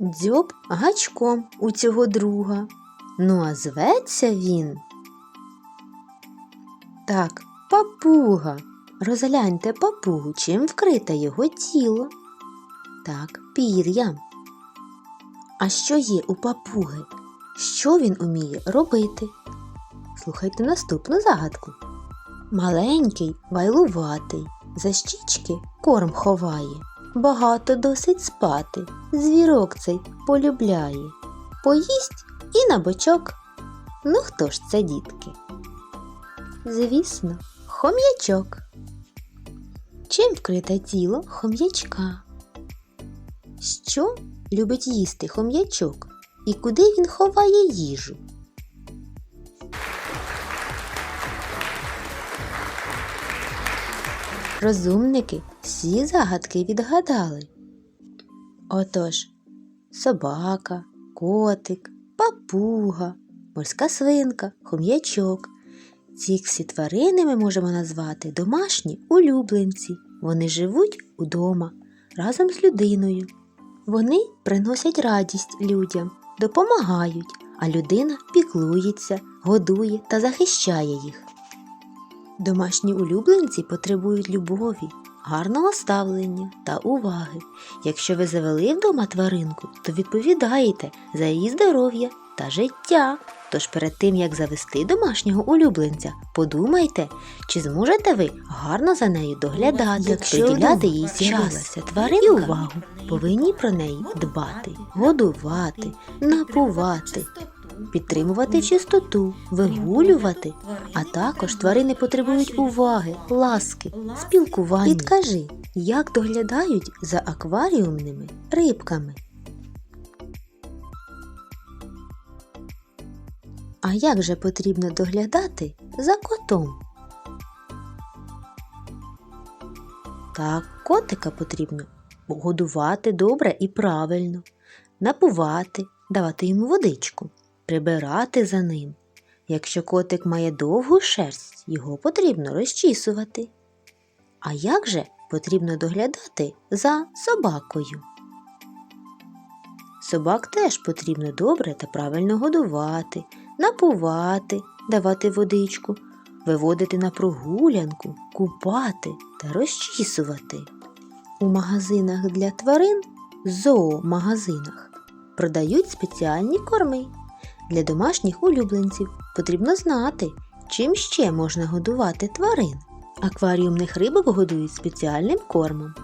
дзьоб гачком у цього друга. Ну, а зветься він. Так, папуга. Розгляньте папугу, чим вкрите його тіло. Так, пір'ям. А що є у папуги? Що він уміє робити? Слухайте наступну загадку. Маленький, вайлуватий, за щічки корм ховає, багато досить спати, звірок цей полюбляє, поїсть і на бочок. Ну хто ж це, дітки? Звісно, хом'ячок. Чим вкрите тіло хом'ячка? Що любить їсти хом'ячок і куди він ховає їжу? Розумники всі загадки відгадали. Отож, собака, котик, папуга, морська свинка, хом'ячок. Ці всі тварини ми можемо назвати домашні улюбленці. Вони живуть удома разом з людиною. Вони приносять радість людям, допомагають, а людина піклується, годує та захищає їх. Домашні улюбленці потребують любові, гарного ставлення та уваги. Якщо ви завели вдома тваринку, то відповідаєте за її здоров'я та життя. Тож перед тим, як завести домашнього улюбленця, подумайте, чи зможете ви гарно за нею доглядати, Якщо приділяти їй час тваринка, і увагу. Повинні про неї дбати, годувати, напувати, підтримувати чистоту, вигулювати. А також тварини потребують уваги, ласки, спілкування. Підкажи, як доглядають за акваріумними рибками. А як же потрібно доглядати за котом? Так, котика потрібно годувати добре і правильно, напувати, давати йому водичку, прибирати за ним. Якщо котик має довгу шерсть, його потрібно розчісувати. А як же потрібно доглядати за собакою? Собак теж потрібно добре та правильно годувати, напувати, давати водичку, виводити на прогулянку, купати та розчісувати. У магазинах для тварин, зоомагазинах, продають спеціальні корми. Для домашніх улюбленців потрібно знати, чим ще можна годувати тварин. Акваріумних рибок годують спеціальним кормом.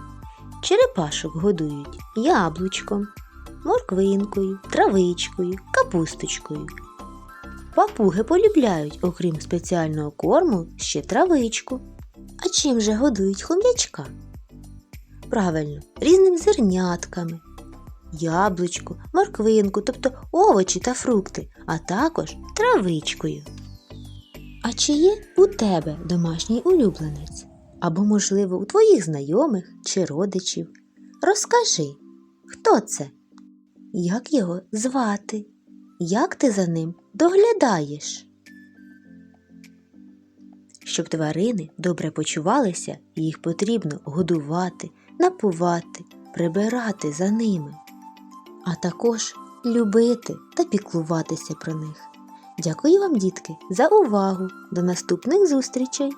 Черепашок годують яблучком, морквинкою, травичкою, капусточкою. Папуги полюбляють, окрім спеціального корму, ще травичку. А чим же годують хом'ячка? Правильно, різним зернятками, яблучко, морквинку, тобто овочі та фрукти, а також травичкою. А чи є у тебе домашній улюбленець? Або, можливо, у твоїх знайомих чи родичів? Розкажи, хто це? Як його звати? Як ти за ним доглядаєш? Щоб тварини добре почувалися, їх потрібно годувати, напувати, прибирати за ними, а також любити та піклуватися про них. Дякую вам, дітки, за увагу! До наступних зустрічей!